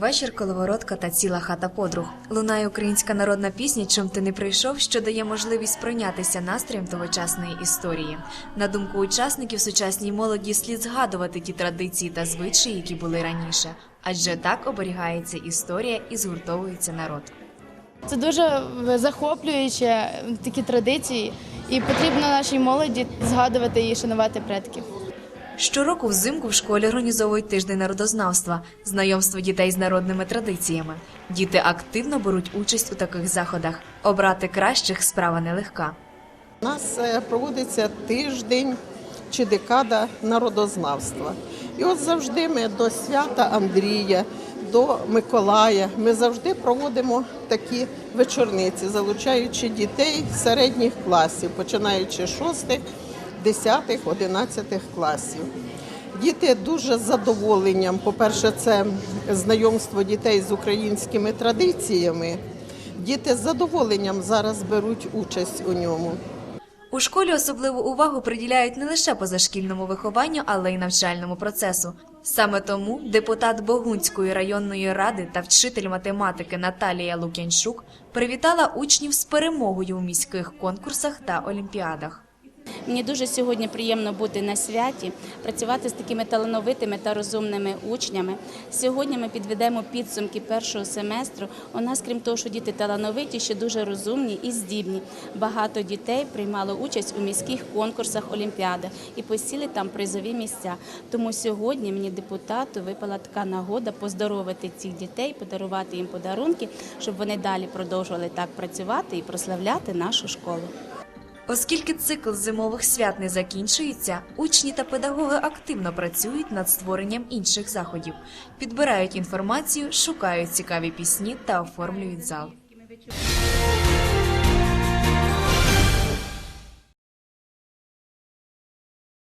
Вечір коловородка та ціла хата подруг. Лунає українська народна пісня Чом ти не прийшов, що дає можливість пройнятися настроєм тогочасної історії. На думку учасників, сучасній молоді слід згадувати ті традиції та звичаї, які були раніше, адже так оберігається історія і згуртовується народ. Це дуже захоплююче такі традиції, і потрібно нашій молоді згадувати і шанувати предків. Щороку взимку в школі організовують тиждень народознавства, знайомство дітей з народними традиціями. Діти активно беруть участь у таких заходах. Обрати кращих справа нелегка. У нас е, проводиться тиждень чи декада народознавства. І от завжди ми до свята Андрія, до Миколая, ми завжди проводимо такі вечорниці, залучаючи дітей середніх класів, починаючи з 6, 10, 11 класів. Діти дуже з задоволенням. По-перше, це знайомство дітей з українськими традиціями. Діти з задоволенням зараз беруть участь у ньому. У школі особливу увагу приділяють не лише позашкільному вихованню, але й навчальному процесу. Саме тому депутат Богунської районної ради та вчитель математики Наталія Лук'янчук привітала учнів з перемогою у міських конкурсах та олімпіадах. Мені дуже сьогодні приємно бути на святі, працювати з такими талановитими та розумними учнями. Сьогодні ми підведемо підсумки першого семестру. У нас, крім того, що діти талановиті, ще дуже розумні і здібні. Багато дітей приймало участь у міських конкурсах Олімпіадах і посіли там призові місця. Тому сьогодні мені депутату випала така нагода поздоровити цих дітей, подарувати їм подарунки, щоб вони далі продовжували так працювати і прославляти нашу школу. Оскільки цикл зимових свят не закінчується, учні та педагоги активно працюють над створенням інших заходів, підбирають інформацію, шукають цікаві пісні та оформлюють зал.